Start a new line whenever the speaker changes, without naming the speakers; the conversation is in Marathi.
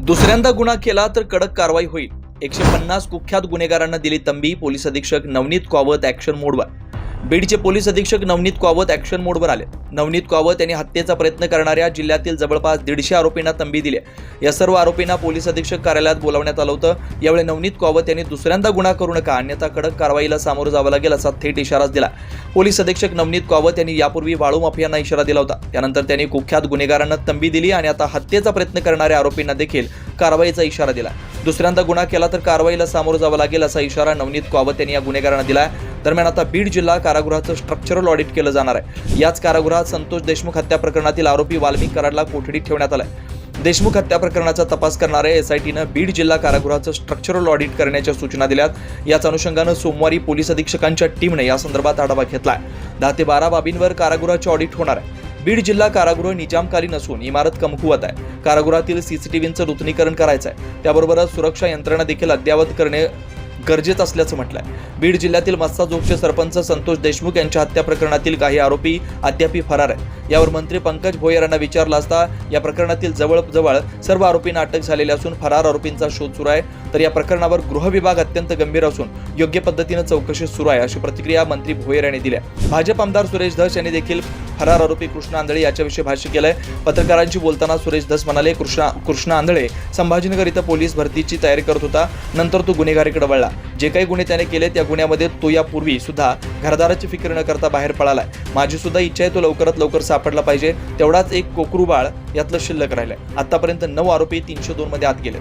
दुसऱ्यांदा गुन्हा केला तर कडक कारवाई होईल. एकशे पन्नास कुख्यात गुन्हेगारांना दिली तंबी पोलीस अधीक्षक नवनीत कॉवत ॲक्शन मोडवर. बीडचे पोलीस अधीक्षक नवनीत कावत ॲक्शन मोडवर आले. नवनीत कावत यांनी हत्येचा प्रयत्न करणाऱ्या जिल्ह्यातील जवळपास दीडशे आरोपींना तंबी दिली आहे. या सर्व आरोपींना पोलीस अधीक्षक कार्यालयात बोलावण्यात आलं होतं. यावेळी नवनीत कावत यांनी दुसऱ्यांदा गुन्हा करू नका अन्यथा कडक कारवाईला सामोरं जावं लागेल असा थेट इशाराच दिला. पोलीस अधीक्षक नवनीत कावत यांनी यापूर्वी वाळू माफियांना इशारा दिला होता. त्यानंतर त्यांनी कुख्यात गुन्हेगारांना तंबी दिली आणि आता हत्येचा प्रयत्न करणाऱ्या आरोपींना देखील कारवाईचा इशारा दिला. दुसऱ्यांदा गुन्हा केला तर कारवाईला सामोरं जावं लागेल असा इशारा नवनीत कावत यांनी या गुन्हेगारांना दिला दरम्यान आता बीड जिल्हा कारागृहाचं स्ट्रक्चरल ऑडिट केलं जाणार आहे. याच कारागृहात संतोष देशमुख हत्या प्रकरणातील आरोपी वाल्मिक कराडला कोठडीत ठेवण्यात आलाय. देशमुख हत्या प्रकरणाचा तपास करणाऱ्या एसआयटीनं बीड जिल्हा कारागृहाचं स्ट्रक्चरल ऑडिट करण्याच्या सूचना दिल्यात. याच अनुषंगानं सोमवारी पोलीस अधीक्षकांच्या टीमने या संदर्भात आढावा घेतलाय. दहा ते बारा बाबींवर कारागृहाचे ऑडिट होणार आहे. बीड जिल्हा कारागृह निजामकालीन असून इमारत कमकुवत आहे. कारागृहातील सीसीटीव्हीचं नूतनीकरण करायचं आहे त्याबरोबरच सुरक्षा यंत्रणा देखील अद्ययावत करणे गरजेचं असल्याचं म्हटलंय. बीड जिल्ह्यातील मस्साजोगचे सरपंच संतोष देशमुख यांच्या हत्या प्रकरणातील काही आरोपी अद्यापी फरार आहेत. यावर मंत्री पंकज भोयर यांना विचारलं असता या प्रकरणातील जवळजवळ सर्व आरोपींना अटक झालेली असून फरार आरोपींचा शोध सुरू आहे. तर या प्रकरणावर गृहविभाग अत्यंत गंभीर असून योग्य पद्धतीनं चौकशी सुरू आहे अशी प्रतिक्रिया मंत्री भोयर यांनी दिली भाजप आमदार सुरेश धस यांनी देखील फरार आरोपी कृष्ण आंधळे याच्याविषयी भाष्य केलंय. पत्रकारांशी बोलताना सुरेश धस म्हणाले कृष्णा कृष्ण आंधळे संभाजीनगर इथं पोलीस भरतीची तयारी करत होता. नंतर तो गुन्हेगारीकडे वळला. जे काही गुन्हे त्याने केले त्या गुन्ह्यामध्ये तो यापूर्वी सुद्धा घरदाराची फिक्र न करता बाहेर पळालाय. माझी सुद्धा इच्छा आहे तो लवकरात लवकर सापडला पाहिजे. तेवढाच एक कोकरू बाळ यातलं शिल्लक राहिलंय. आतापर्यंत नऊ आरोपी तीनशे दोन मध्ये आत गेले